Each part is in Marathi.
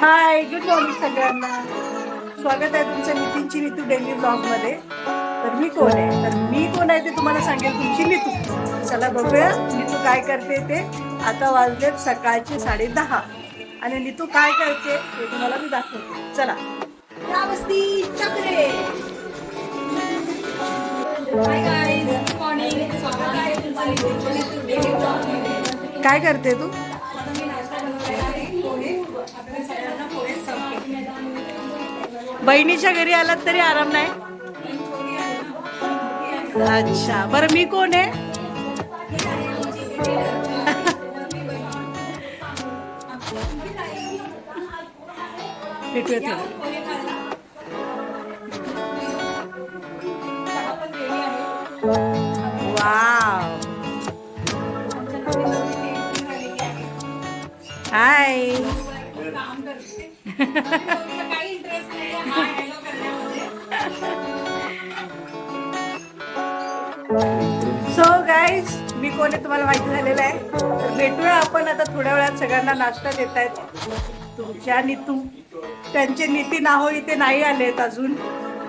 हाय गुड मॉर्निंग सगळ्यांना. स्वागत आहे तुमचं नितीनची ऋतू डेली ब्लॉगमध्ये. तर मी कोण आहे? तर मी कोण आहे ते तुम्हाला सांगेल तुमची नितू चला बघूया नितू काय करते ते. आता वाजलेत सकाळचे साडे दहा. आणि नितू काय करते ते तुम्हाला मी दाखवते. चला. चक्रे. ब्लॉगमध्ये काय करते तू? बहिणीच्या घरी आलात तरी आराम नाही? अच्छा. बरं मी कोण आहे? भेटूया वाव. हाय. मी कोण आहे तुम्हाला माहिती झालेलं आहे? तर भेटूया आपण आता थोड्या वेळात सगळ्यांना नाश्ता देत आहेत. तुमच्या नितू त्यांचे नितीन आहो इथे नाही आलेत अजून.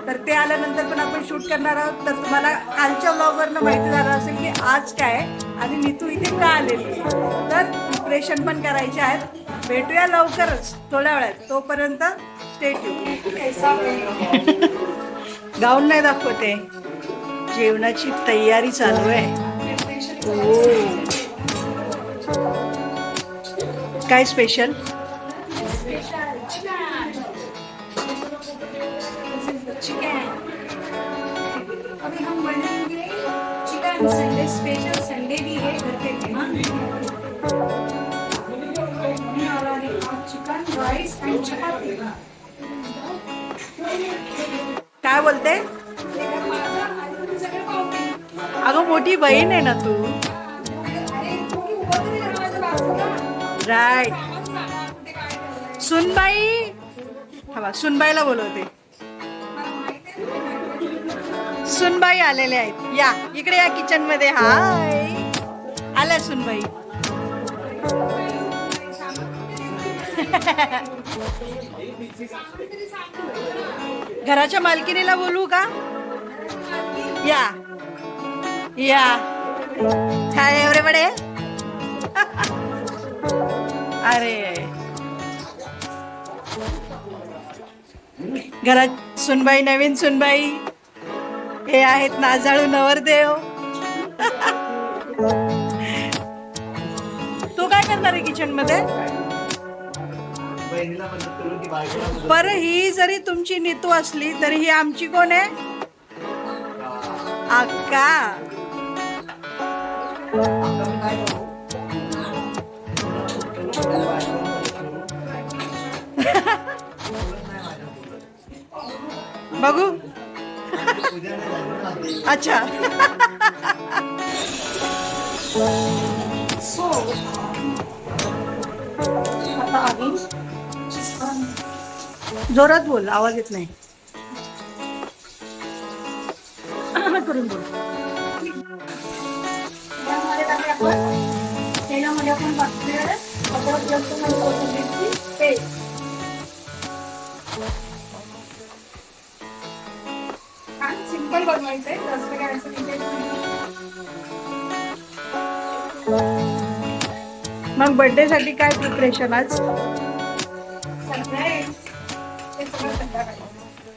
तर ते आल्यानंतर पण आपण शूट करणार आहोत. तर तुम्हाला कालच्या ब्लॉगवरनं माहिती झालं असेल की आज काय आणि नितू इथे का आलेली तर प्रिपरेशन पण करायचे आहेत. भेटूया लवकरच थोड्या वेळात. तोपर्यंत स्टेट यू गाऊन नाही दाखवते. जेवणाची तयारी चालू आहे. काय स्पेशल अभी हम बनाएँगे चिकन संडे स्पेशल संडे भी है? घर पे चिकन राइस एंड चपाती काय बोलते अगं मोठी बहीण आहे ना तू. राईट सुनबाई हवा सुनबाईला बोलवते. सुनबाई आलेले आहेत. या इकडे या किचनमध्ये. हाय आल्या सुनबाई. घराच्या मालकिनीला बोलू का? या. या. काय एवढे बडे. अरे. घरात सुनबाई नवीन सुनबाई. हे आहेत नाजाळू नवरदेव. तू काय करणार आहे किचनमध्ये पर ही जरी तुमची नितू असली तरी ही आमची कोण आहे? अक्का. बघू. अच्छा. जोरात बोल आवाज येत नाही. करून बोल. सिंपल बनवायचं आहे जास्त करायचं नाही. मग बर्थडे साठी काय प्रिपरेशन आज? सरप्राईज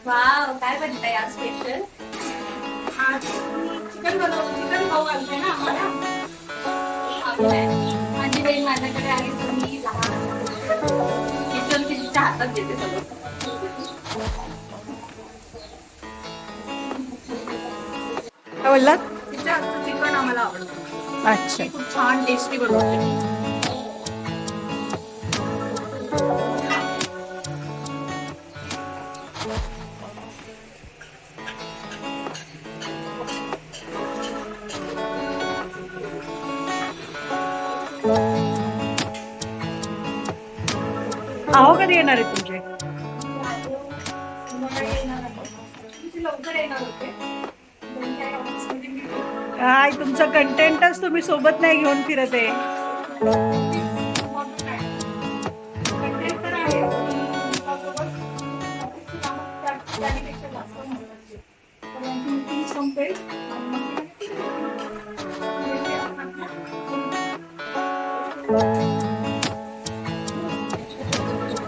वाव काय बनतंय आज स्पेशल आज मी चिकन बनव चिकन खाऊ ना आम्हाला. माझी बहीण माझ्याकडे आली तर मी लहान किचन तिच्या हातात देते सगळं. काय बोललात तिच्या हातचं चिकन आम्हाला आवडतं. अच्छा. खूप छान टेस्टी बनवते. कधी येणार आहे तुमचे. काय तुमचं कंटेंटच तुम्ही सोबत नाही घेऊन फिरत आहे.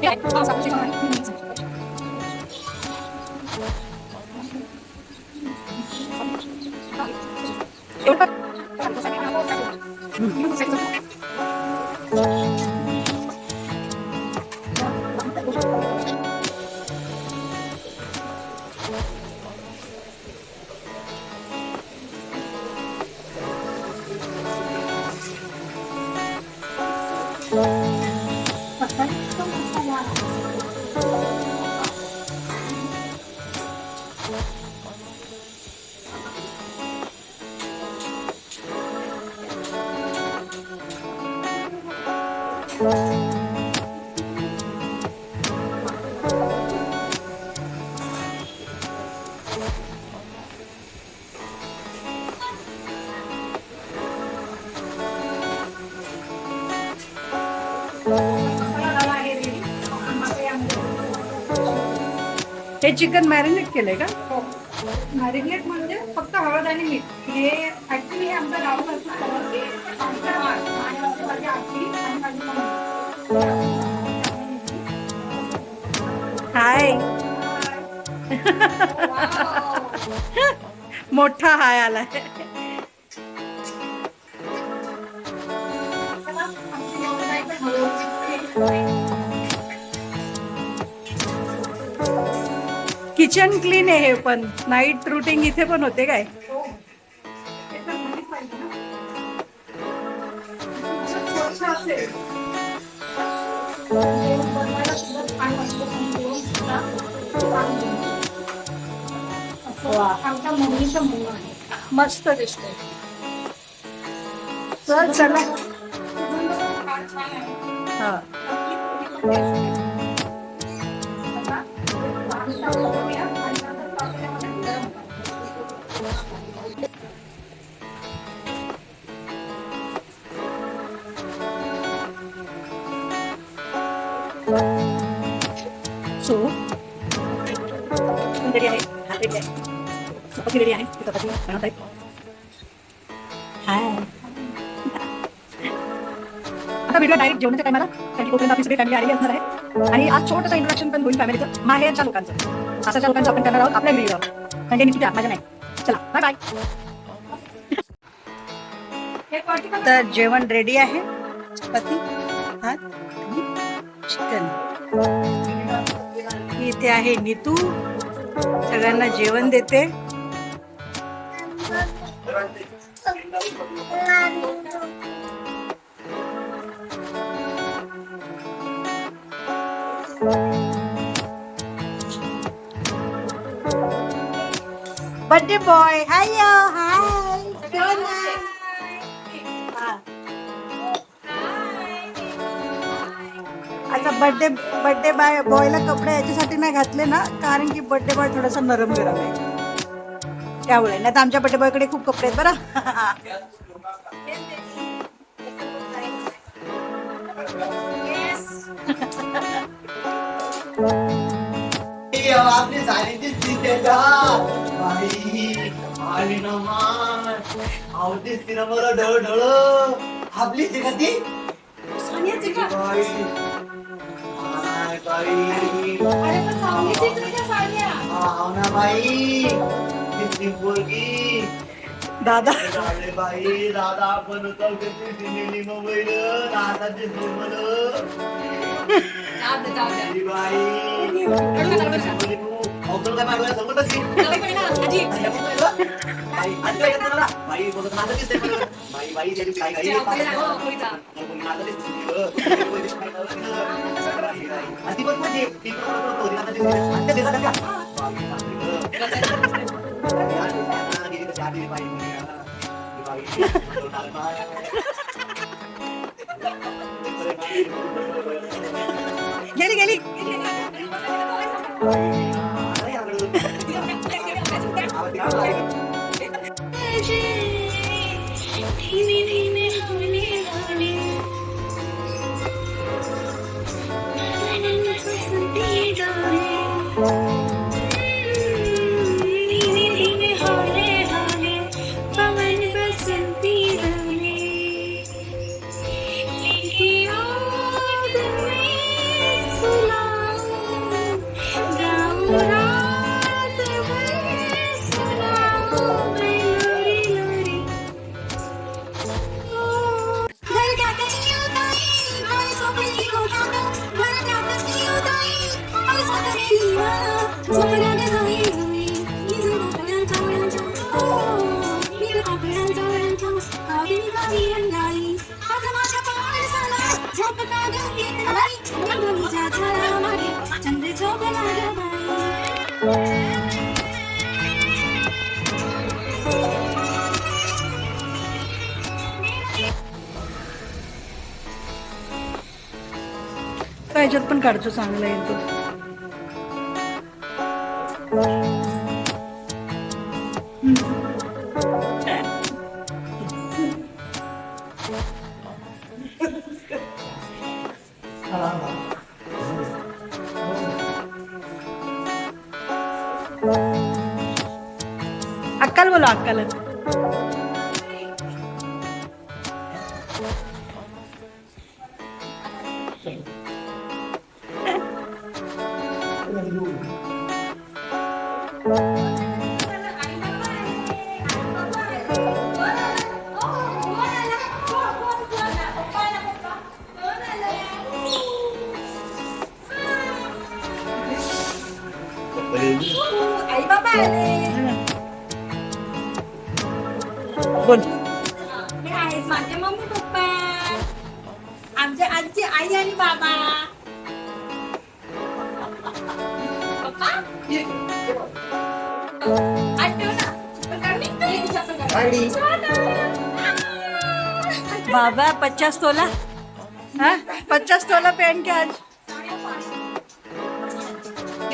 好，我们继上。हे चिकन मॅरिनेट केलंय का? मॅरिनेट म्हणजे फक्त हळद आणि मीठ हे ऍक्च्युली हे आमचं मोठा हाय आलाय. किचन क्लीन आहे हे पण. नाईट रुटीन इथे पण होते काय? आमच्या मम्मीचं म्हणणं आहे मस्त दिसतंय. चल चला. हा. ती चपाती बनवत आहे हाय आता व्हिडिओ डायरेक्ट जेवणाच्या टायमाला कारण की आपली सगळी फॅमिली आलेली असणार आहे. आणि आज छोटंसं इंट्रोडक्शन पण होईल फॅमिलीचं माहेरच्या लोकांचं. सासाच्या लोकांचं आपण करणार आहोत आपल्या व्हिडिओ म्हणजे मी तुझ्या माझ्या नाही चला बाय बाय तर जेवण रेडी आहे. चपाती भात आणि चिकन इथे आहे नीतू. सगळ्यांना जेवण देते. बर्थडे बॉय हाय हाय आता बर्थडे बर्थडे बाय बॉयला कपडे याच्यासाठी नाही घातले ना कारण की बर्थडे बॉय थोडासा नरम गरम आहे. त्यामुळे. नाही तर आमच्या बर्थडे बॉयकडे खूप कपडे आहेत बरं. आपली त्याच्या बाई आली ना मान आव दिसती ना मला ढळ ढळ आपलीच आहे का ती? सोनियाची का? बाई. हाय बाई. अरे पण सावलीचीच आहे का सानिया? हाव ना बाई. दिसती पोरगी दादा बाई दादा आपण चौकशी मोबाईल दादा दिसली बाई ना, आजी. बाई, आजी काय करते मला? बाई, बोलत माझं दिसतंय मला. बाई, बाई, त्याची काय जे घाई? आपल्याला लागलं, पोळीचा. कोणी माझं दिसतंय तुझं. कोणी दिसतंय तुझं. बाई, बाई. आणि ती पण म्हणजे, ती पण म्हणत होती, आता दिसतंय. आणि त्या दिसत होत्या. बाई, बापरे गं. बाई, आली ना, गेली तशी आली बाई, म्हणे, हा. ती बाई, बोलणार बाई. गेली याच्यात पण काढतो चांगला येतो అక్కలు వాళ్ళు అక్కలు. Bun! Baba. 50 tola, na. Pagkami to. Ali. Baba,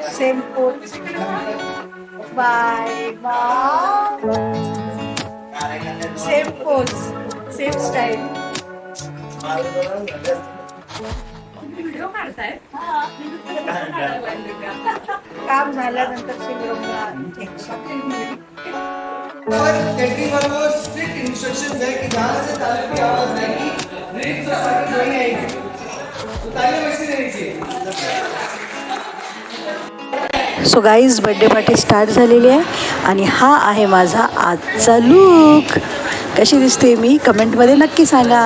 simple by mom same pose same style. काम झाल्यानंतर स्ट्रिक्ट इंस्ट्रक्शन है कि जहाँ से ताली की आवाज़ आएगी रीड नहीं आएगी तो ताली वैसी रहनी चाहिए so guys birthday party start झालेली आहे आणि हा आहे माझा आजचा लूक कशी दिसते मी? कमेंटमध्ये नक्की सांगा.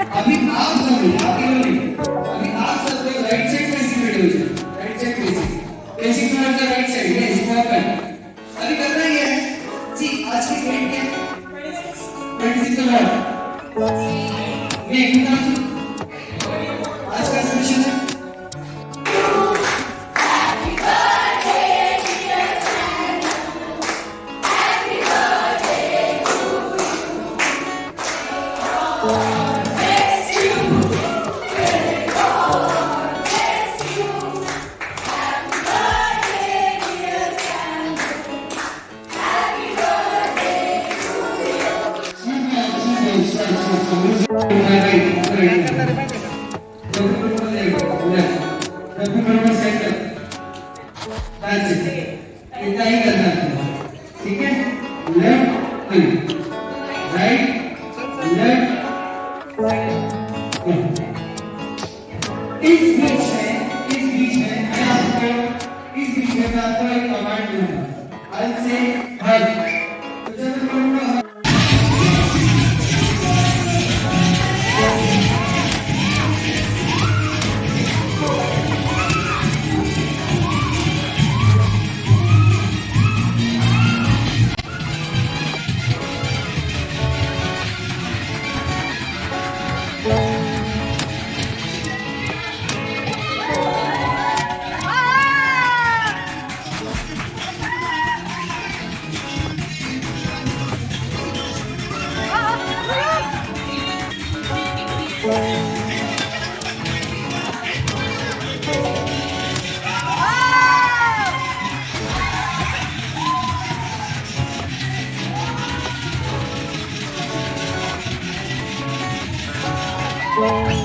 Amém. go.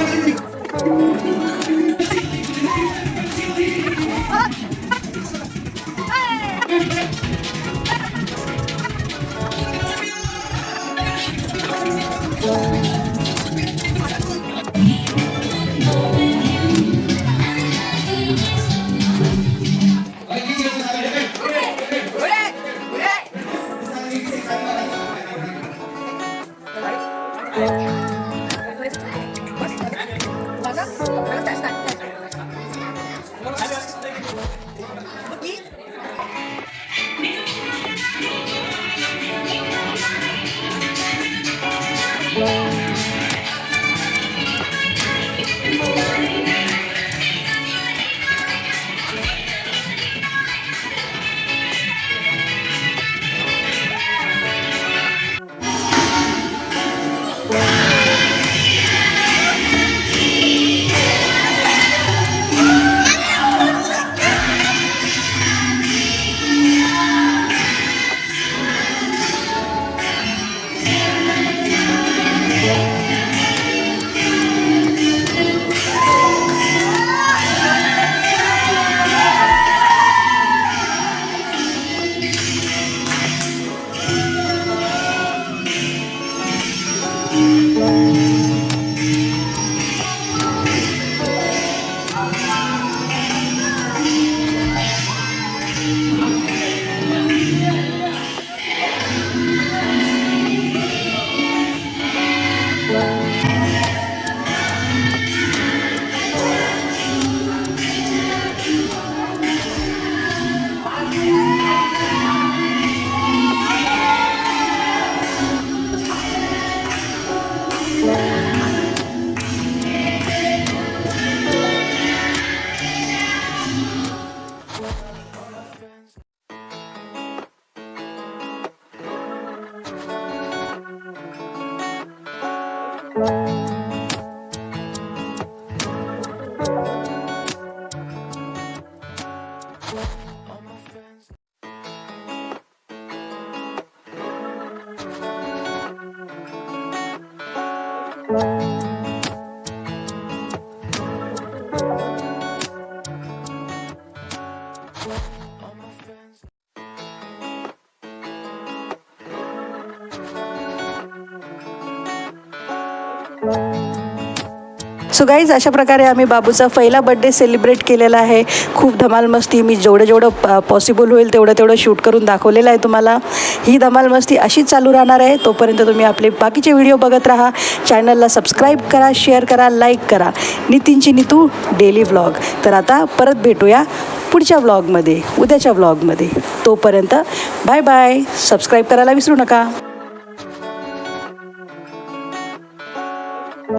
opportunity Whoa. So guys अशा प्रकारे आम्ही बाबूचा पहिला बड्डे सेलिब्रेट केलेला आहे. खूप धमाल मस्ती मी जेवढं जेवढं पॉसिबल होईल तेवढं तेवढं शूट करून दाखवलेलं आहे तुम्हाला. ही धमाल मस्ती अशीच चालू राहणार आहे. तोपर्यंत तुम्ही आपले बाकीचे व्हिडिओ बघत राहा. चॅनलला सबस्क्राईब करा शेअर करा लाईक करा. नितीनची नितू डेली व्लॉग तर आता परत भेटूया पुढच्या व्लॉगमध्ये उद्याच्या व्लॉगमध्ये तोपर्यंत बाय बाय सबस्क्राईब करायला विसरू नका.